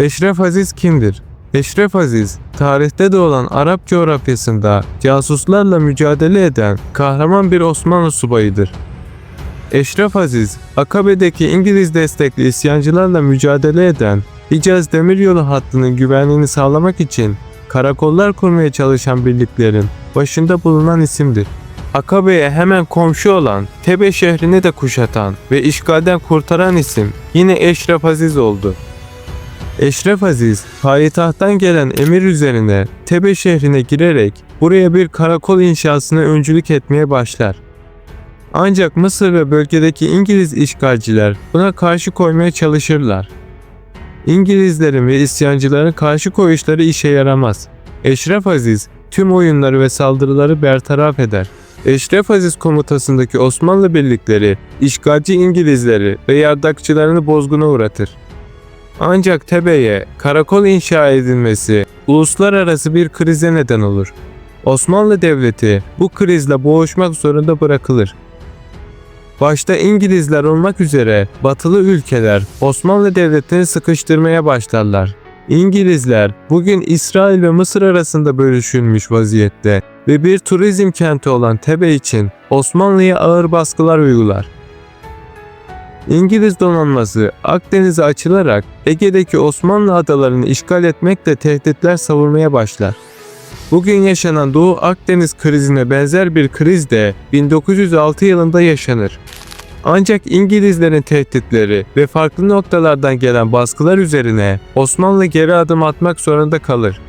Eşref Aziz kimdir? Eşref Aziz, tarihte de olan Arap coğrafyasında casuslarla mücadele eden kahraman bir Osmanlı subayıdır. Eşref Aziz, Akabe'deki İngiliz destekli isyancılarla mücadele eden Hicaz Demiryolu hattının güvenliğini sağlamak için karakollar kurmaya çalışan birliklerin başında bulunan isimdir. Akabe'ye hemen komşu olan Tebe şehrini de kuşatan ve işgalden kurtaran isim yine Eşref Aziz oldu. Eşref Aziz, payitahttan gelen emir üzerine Tebe şehrine girerek buraya bir karakol inşasına öncülük etmeye başlar. Ancak Mısır ve bölgedeki İngiliz işgalciler buna karşı koymaya çalışırlar. İngilizlerin ve isyancıların karşı koyuşları işe yaramaz. Eşref Aziz tüm oyunları ve saldırıları bertaraf eder. Eşref Aziz komutasındaki Osmanlı birlikleri işgalci İngilizleri ve yardakçılarını bozguna uğratır. Ancak Tebe'ye karakol inşa edilmesi uluslararası bir krize neden olur. Osmanlı Devleti bu krizle boğuşmak zorunda bırakılır. Başta İngilizler olmak üzere batılı ülkeler Osmanlı Devleti'ni sıkıştırmaya başlarlar. İngilizler bugün İsrail ve Mısır arasında bölüşülmüş vaziyette ve bir turizm kenti olan Tebe için Osmanlı'ya ağır baskılar uygular. İngiliz donanması Akdeniz'e açılarak Ege'deki Osmanlı adalarını işgal etmekle tehditler savurmaya başlar. Bugün yaşanan Doğu Akdeniz krizine benzer bir kriz de 1906 yılında yaşanır. Ancak İngilizlerin tehditleri ve farklı noktalardan gelen baskılar üzerine Osmanlı geri adım atmak zorunda kalır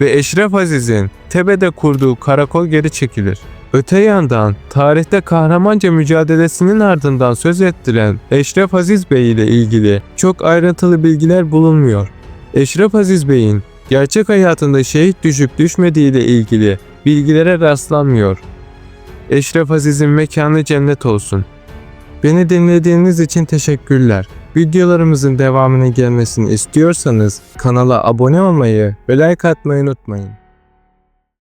ve Eşref Aziz'in Tebe'de kurduğu karakol geri çekilir. Öte yandan tarihte kahramanca mücadelesinin ardından söz ettiren Eşref Aziz Bey ile ilgili çok ayrıntılı bilgiler bulunmuyor. Eşref Aziz Bey'in gerçek hayatında şehit düşüp düşmediği ile ilgili bilgilere rastlanmıyor. Eşref Aziz'in mekanı cennet olsun. Beni dinlediğiniz için teşekkürler. Videolarımızın devamının gelmesini istiyorsanız kanala abone olmayı ve like atmayı unutmayın.